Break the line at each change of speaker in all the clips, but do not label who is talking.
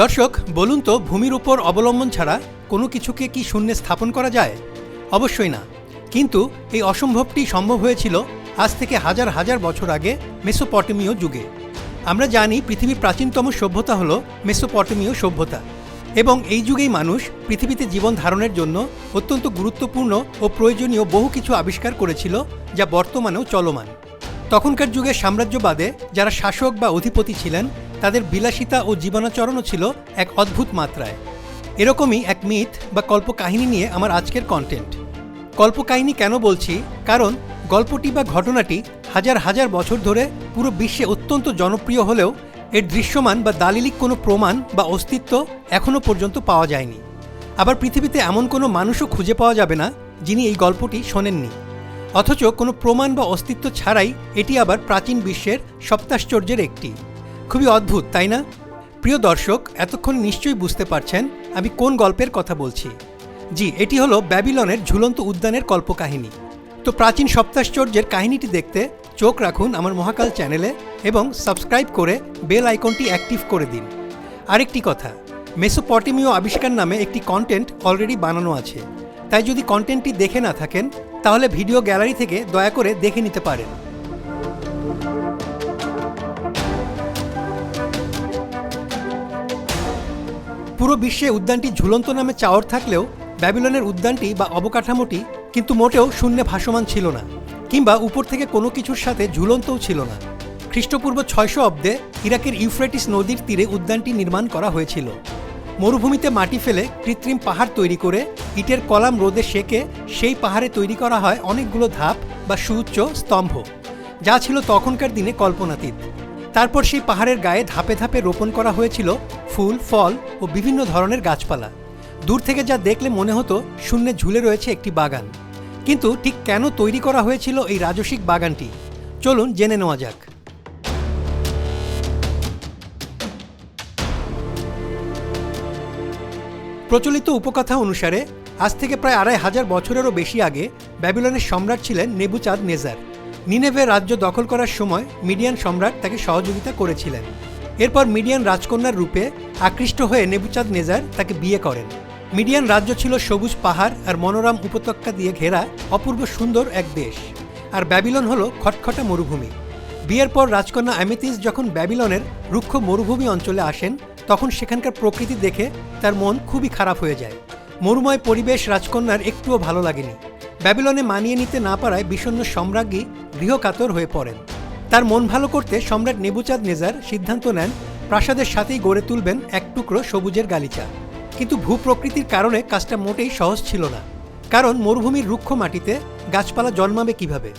দর্শক, বলুন তো ভূমির উপর অবলম্বন ছাড়া কোনো কিছুকে কি শূন্যে স্থাপন করা যায়? অবশ্যই না। কিন্তু এই অসম্ভবটি সম্ভব হয়েছিল আজ থেকে হাজার হাজার বছর আগে মেসোপটেমীয় যুগে। আমরা জানি পৃথিবীর প্রাচীনতম সভ্যতা হল মেসোপটেমীয় সভ্যতা এবং এই যুগেই মানুষ পৃথিবীতে জীবন ধারণের জন্য অত্যন্ত গুরুত্বপূর্ণ ও প্রয়োজনীয় বহু কিছু আবিষ্কার করেছিল যা বর্তমানেও চলমান। তখনকার যুগে সাম্রাজ্যবাদে যারা শাসক বা অধিপতি ছিলেন তাদের বিলাসিতা ও জীবনাচরণও ছিল এক অদ্ভুত মাত্রায়। এরকমই এক মিথ বা কল্পকাহিনী নিয়ে আমার আজকের কন্টেন্ট কল্পকাহিনী কেন বলছি? কারণ গল্পটি বা ঘটনাটি হাজার হাজার বছর ধরে পুরো বিশ্বে অত্যন্ত জনপ্রিয় হলেও এর দৃশ্যমান বা দালিলিক কোনো প্রমাণ বা অস্তিত্ব এখনও পর্যন্ত পাওয়া যায়নি। আবার পৃথিবীতে এমন কোনো মানুষও খুঁজে পাওয়া যাবে না যিনি এই গল্পটি শোনেননি। অথচ কোনো প্রমাণ বা অস্তিত্ব ছাড়াই এটি আবার প্রাচীন বিশ্বের সপ্তাশ্চর্যের একটি। খুবই অদ্ভুত, তাই না? প্রিয় দর্শক, এতক্ষণ নিশ্চয়ই বুঝতে পারছেন আমি কোন গল্পের কথা বলছি। জি, এটি হলো ব্যাবিলনের ঝুলন্ত উদ্যানের কল্পকাহিনী। তো প্রাচীন সপ্তাশ্চর্যের কাহিনীটি দেখতে চোখ রাখুন আমার মহাকাল চ্যানেলে এবং সাবস্ক্রাইব করে বেল আইকনটি অ্যাক্টিভ করে দিন। আরেকটি কথা, মেসোপটেমীয় আবিষ্কার নামে একটি কন্টেন্ট অলরেডি বানানো আছে। তাই যদি কন্টেন্টটি দেখে না থাকেন, তাহলে ভিডিও গ্যালারি থেকে দয়া করে দেখে নিতে পারেন। পুরো বিশ্বে উদ্যানটি ঝুলন্ত নামে চাওয়ার থাকলেও ব্যাবিলনের উদ্যানটি বা অবকাঠামোটি কিন্তু মোটেও শূন্যে ভাসমান ছিল না, কিংবা উপর থেকে কোনো কিছুর সাথে ঝুলন্তও ছিল না। খ্রিস্টপূর্ব ছয়শো অব্দে ইরাকের ইউফ্রেটিস নদীর তীরে উদ্যানটি নির্মাণ করা হয়েছিল। মরুভূমিতে মাটি ফেলে কৃত্রিম পাহাড় তৈরি করে ইটের কলাম রোদে সেকে সেই পাহাড়ে তৈরি করা হয় অনেকগুলো ধাপ বা সুউচ্চ স্তম্ভ, যা ছিল তখনকার দিনে কল্পনাতীত। তারপর সেই পাহাড়ের গায়ে ধাপে ধাপে রোপণ করা হয়েছিল ফুল, ফল ও বিভিন্ন ধরনের গাছপালা। দূর থেকে যা দেখলে মনে হতো শূন্যে ঝুলে রয়েছে একটি বাগান। কিন্তু ঠিক কেন তৈরি করা হয়েছিল এই রাজসিক বাগানটি? চলুন জেনে নেওয়া যাক। প্রচলিত উপকথা অনুসারে, আজ থেকে প্রায় আড়াই হাজার বছরেরও বেশি আগে ব্যাবিলনের সম্রাট ছিলেন নেবুচাঁদ নেজার। নিনেভে রাজ্য দখল করার সময় মিডিয়ান সম্রাট তাকে সহযোগিতা করেছিলেন। এরপর মিডিয়ান রাজকন্যার রূপে আকৃষ্ট হয়ে নেবুচাঁদ নেজার তাকে বিয়ে করেন। মিডিয়ান রাজ্য ছিল সবুজ পাহাড় আর মনোরম উপত্যকা দিয়ে ঘেরা অপূর্ব সুন্দর এক দেশ। আর ব্যাবিলন হলো খটখটা মরুভূমি। বিয়ের পর রাজকন্যা অ্যামেথিস যখন ব্যাবিলনের রুক্ষ মরুভূমি অঞ্চলে আসেন, তখন সেখানকার প্রকৃতি দেখে তার মন খুবই খারাপ হয়ে যায়। মরুময় পরিবেশ রাজকন্যার একটুও ভালো লাগেনি। ব্যাবিলনে মানিয়ে নিতে না পারায় বিষণ্ণ সম্রাজ্ঞী গৃহকাতর হয়ে পড়েন। তার মন ভালো করতে সম্রাট নেবুচাঁদ নেজার সিদ্ধান্ত নেন, প্রাসাদের সাথেই গড়ে তুলবেন এক টুকরো সবুজের গালিচা। কিন্তু ভূপ্রকৃতির কারণে কাজটা মোটেই সহজ ছিল না। কারণ মরুভূমির রুক্ষ মাটিতে গাছপালা জন্মাবে কীভাবে?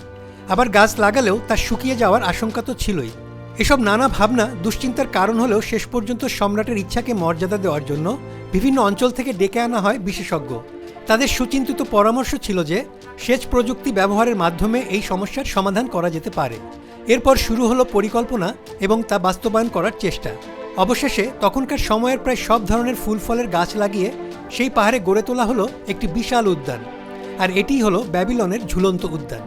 আবার গাছ লাগালেও তা শুকিয়ে যাওয়ার আশঙ্কা তো ছিলই। এসব নানা ভাবনা, দুশ্চিন্তার কারণ হলেও শেষ পর্যন্ত সম্রাটের ইচ্ছাকে মর্যাদা দেওয়ার জন্য বিভিন্ন অঞ্চল থেকে ডেকে আনা হয় বিশেষজ্ঞ। তাদের সুচিন্তিত পরামর্শ ছিল যে, সেচ প্রযুক্তি ব্যবহারের মাধ্যমে এই সমস্যার সমাধান করা যেতে পারে। এরপর শুরু হলো পরিকল্পনা এবং তা বাস্তবায়ন করার চেষ্টা। অবশেষে তখনকার সময়ের প্রায় সব ধরনের ফুল ফলের গাছ লাগিয়ে সেই পাহাড়ে গড়ে তোলা হলো একটি বিশাল উদ্যান। আর এটিই হলো ব্যাবিলনের ঝুলন্ত উদ্যান।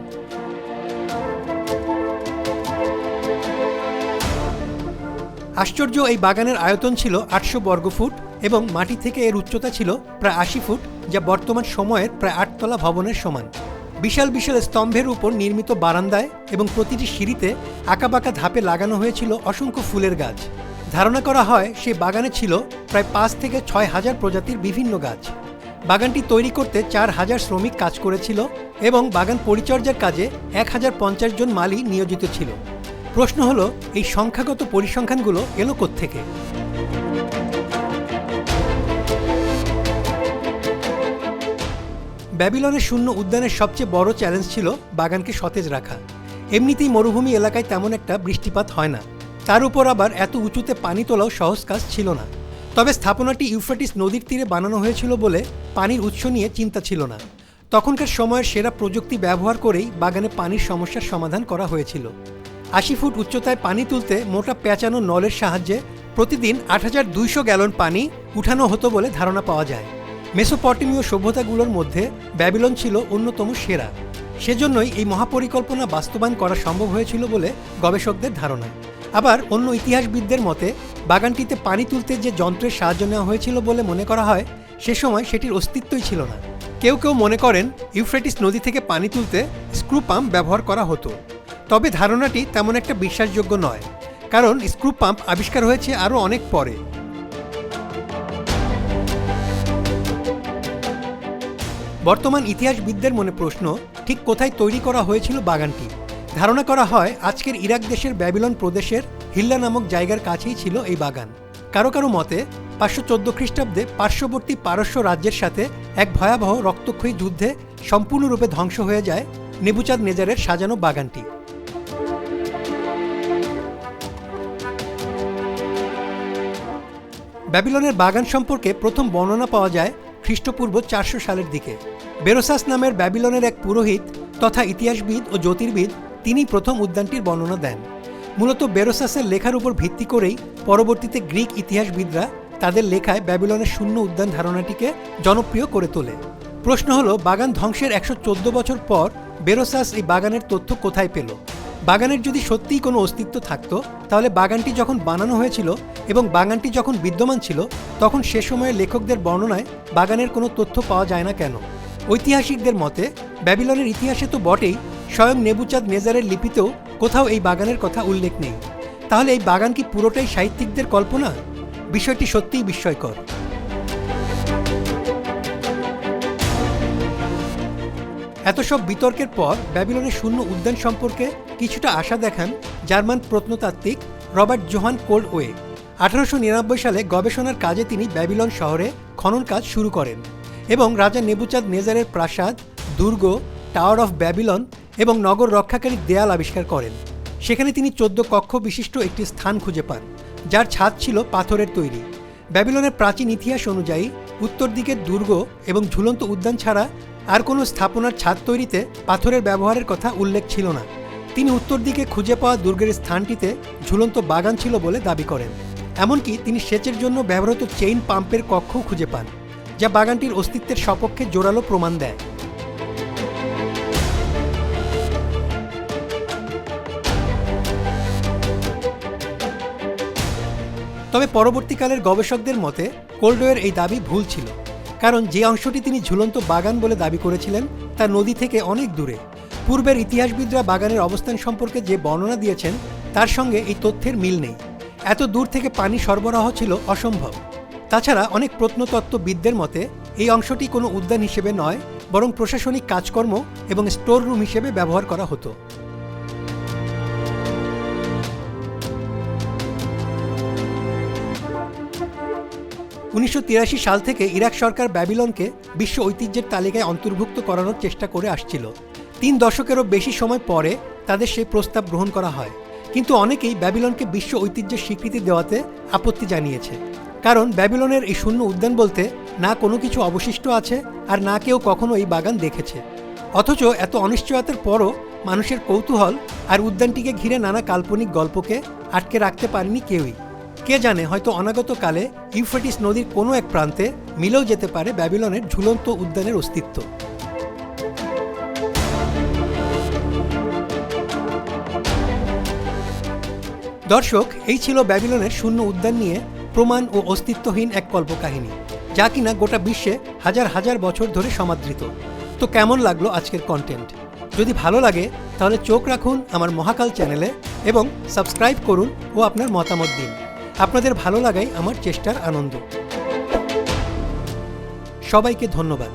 আশ্চর্য এই বাগানের আয়তন ছিল আটশো বর্গফুট এবং মাটি থেকে এর উচ্চতা ছিল প্রায় আশি ফুট, যা বর্তমান সময়ের প্রায় আটতলা ভবনের সমান। বিশাল বিশাল স্তম্ভের উপর নির্মিত বারান্দায় এবং প্রতিটি সিঁড়িতে আঁকাবাঁকা ধাপে লাগানো হয়েছিল অসংখ্য ফুলের গাছ। ধারণা করা হয় সেই বাগানে ছিল প্রায় পাঁচ থেকে ছয় হাজার প্রজাতির বিভিন্ন গাছ। বাগানটি তৈরি করতে চার হাজার শ্রমিক কাজ করেছিল এবং বাগান পরিচর্যার কাজে এক হাজার পঞ্চাশ জন মালি নিয়োজিত ছিল। প্রশ্ন হলো, এই সংখ্যাগত পরিসংখ্যানগুলো এলো থেকে ব্যাবিলনের শূন্য উদ্যানের সবচেয়ে বড় চ্যালেঞ্জ ছিল বাগানকে সতেজ রাখা। এমনিতেই মরুভূমি এলাকায় তেমন একটা বৃষ্টিপাত হয় না। তার উপর আবার এত উঁচুতে পানি তোলাও সহজ কাজ ছিল না। তবে স্থাপনাটি ইউফ্রেটিস নদীর তীরে বানানো হয়েছিল বলে পানির উৎস নিয়ে চিন্তা ছিল না। তখনকার সময়ের সেরা প্রযুক্তি ব্যবহার করেই বাগানে পানির সমস্যার সমাধান করা হয়েছিল। আশি ফুট উচ্চতায় পানি তুলতে মোটা প্যাঁচানো নলের সাহায্যে প্রতিদিন আট হাজার দুইশো গ্যালন পানি উঠানো হতো বলে ধারণা পাওয়া যায়। মেসোপটেমীয় সভ্যতাগুলোর মধ্যে ব্যাবিলন ছিল অন্যতম সেরা। সেজন্যই এই মহাপরিকল্পনা বাস্তবায়ন করা সম্ভব হয়েছিল বলে গবেষকদের ধারণা। আবার অন্য ইতিহাসবিদদের মতে, বাগানটিতে পানি তুলতে যে যন্ত্রের সাহায্য নেওয়া হয়েছিল বলে মনে করা হয়, সে সময় সেটির অস্তিত্বই ছিল না। কেউ কেউ মনে করেন, ইউফ্রেটিস নদী থেকে পানি তুলতে স্ক্রু পাম্প ব্যবহার করা হতো। তবে ধারণাটি তেমন একটা বিশ্বাসযোগ্য নয়, কারণ স্ক্রু পাম্প আবিষ্কার হয়েছে আরও অনেক পরে। বর্তমান ইতিহাসবিদদের মনে প্রশ্ন, ঠিক কোথায় তৈরি করা হয়েছিল বাগানটি? ধারণা করা হয়, আজকের ইরাক দেশের ব্যাবিলন প্রদেশের হিল্লা নামক জায়গার কাছেই ছিল এই বাগান। কারও কারও মতে, পাঁচশো চোদ্দ খ্রিস্টাব্দে পার্শ্ববর্তী পারস্য রাজ্যের সাথে এক ভয়াবহ রক্তক্ষয়ী যুদ্ধে সম্পূর্ণরূপে ধ্বংস হয়ে যায় নেবুচাঁদ নেজারের সাজানো বাগানটি। ব্যাবিলনের বাগান সম্পর্কে প্রথম বর্ণনা পাওয়া যায় খ্রিস্টপূর্ব চারশো সালের দিকে। বেরোসাস নামের ব্যাবিলনের এক পুরোহিত তথা ইতিহাসবিদ ও জ্যোতির্বিদ তিনি প্রথম উদ্যানটির বর্ণনা দেন। মূলত বেরোসাসের লেখার উপর ভিত্তি করেই পরবর্তীতে গ্রিক ইতিহাসবিদরা তাদের লেখায় ব্যাবিলনের শূন্য উদ্যান ধারণাটিকে জনপ্রিয় করে তোলে। প্রশ্ন হলো, বাগান ধ্বংসের একশো চোদ্দ বছর পর বেরোসাস এই বাগানের তথ্য কোথায় পেল? বাগানের যদি সত্যিই কোনো অস্তিত্ব থাকতো, তাহলে বাগানটি যখন বানানো হয়েছিল এবং বাগানটি যখন বিদ্যমান ছিল, তখন সে সময়ে লেখকদের বর্ণনায় বাগানের কোনো তথ্য পাওয়া যায় না কেন? ঐতিহাসিকদের মতে, ব্যাবিলনের ইতিহাসে তো বটেই স্বয়ং নেবুচাঁদ নেজারের লিপিতেও কোথাও এই বাগানের কথা উল্লেখ নেই। তাহলে এই বাগান কি পুরোটাই সাহিত্যিকদের কল্পনা? বিষয়টি সত্যিই বিস্ময়কর। এত সব বিতর্কের পর ব্যাবিলনের শূন্য উদ্যান সম্পর্কে কিছুটা আশা দেখান জার্মান প্রত্নতাত্ত্বিক রবার্ট জোহান কোল্ড ওয়ে আঠারোশো নিরানব্বই সালে গবেষণার কাজে তিনি ব্যাবিলন শহরে খনন কাজ শুরু করেন। এবং রাজা নেবুচাঁদ নেজারের প্রাসাদ, দুর্গ, টাওয়ার অফ ব্যাবিলন এবং নগর রক্ষাকারী দেয়াল আবিষ্কার করেন। সেখানে তিনি চোদ্দ কক্ষ বিশিষ্ট একটি স্থান খুঁজে পান, যার ছাদ ছিল পাথরের তৈরি। ব্যাবিলনের প্রাচীন ইতিহাস অনুযায়ী, উত্তর দিকের দুর্গ এবং ঝুলন্ত উদ্যান ছাড়া আর কোনো স্থাপনার ছাদ তৈরিতে পাথরের ব্যবহারের কথা উল্লেখ ছিল না। তিনি উত্তর দিকে খুঁজে পাওয়া দুর্গের স্থানটিতে ঝুলন্ত বাগান ছিল বলে দাবি করেন। এমনকি তিনি সেচের জন্য ব্যবহৃত চেইন পাম্পের কক্ষও খুঁজে পান। যা বাগানটির অস্তিত্বের সপক্ষে জোরালো প্রমাণ দেয়। তবে পরবর্তীকালের গবেষকদের মতে, কোল্ডওয়ের এই দাবি ভুল ছিল, কারণ যে অংশটি তিনি ঝুলন্ত বাগান বলে দাবি করেছিলেন, তা নদী থেকে অনেক দূরে। পূর্বের ইতিহাসবিদরা বাগানের অবস্থান সম্পর্কে যে বর্ণনা দিয়েছেন, তার সঙ্গে এই তথ্যের মিল নেই। এত দূর থেকে পানি সরবরাহ ছিল অসম্ভব। তাছাড়া অনেক প্রত্নতত্ত্ববিদদের মতে, এই অংশটি কোনো উদ্যান হিসেবে নয়, বরং প্রশাসনিক কাজকর্ম এবং স্টোর রুম হিসেবে ব্যবহার করা হতো। উনিশশো তিরাশি সাল থেকে ইরাক সরকার ব্যাবিলনকে বিশ্ব ঐতিহ্যের তালিকায় অন্তর্ভুক্ত করানোর চেষ্টা করে আসছিল। তিন দশকেরও বেশি সময় পরে তাদের সেই প্রস্তাব গ্রহণ করা হয়। কিন্তু অনেকেই ব্যাবিলনকে বিশ্ব ঐতিহ্যের স্বীকৃতি দেওয়াতে আপত্তি জানিয়েছে। কারণ ব্যাবিলনের এই শূন্য উদ্যান বলতে না কোনো কিছু অবশিষ্ট আছে আর না কেউ কখনো এই বাগান দেখেছে। অথচ এত অনিশ্চয়তার পরও মানুষের কৌতূহল আর উদ্যানটিকে ঘিরে নানা কাল্পনিক গল্পকে আটকে রাখতে পারেনি কেউই। কে জানে, হয়তো অনাগত কালে ইউফ্রেটিস নদীর কোনো এক প্রান্তে মিলেও যেতে পারে ব্যাবিলনের ঝুলন্ত উদ্যানের অস্তিত্ব। দর্শক, এই ছিল ব্যাবিলনের শূন্য উদ্যান নিয়ে প্রমাণ ও অস্তিত্বহীন এক কল্পকাহিনী, যা কিনা গোটা বিশ্বে হাজার হাজার বছর ধরে সমাদৃত। তো কেমন লাগল আজকের কন্টেন্ট যদি ভালো লাগে, তাহলে চোখ রাখুন আমার মহাকাল চ্যানেলে এবং সাবস্ক্রাইব করুন ও আপনার মতামত দিন। আপনাদের ভালো লাগাই আমার চেষ্টার আনন্দ। সবাইকে ধন্যবাদ।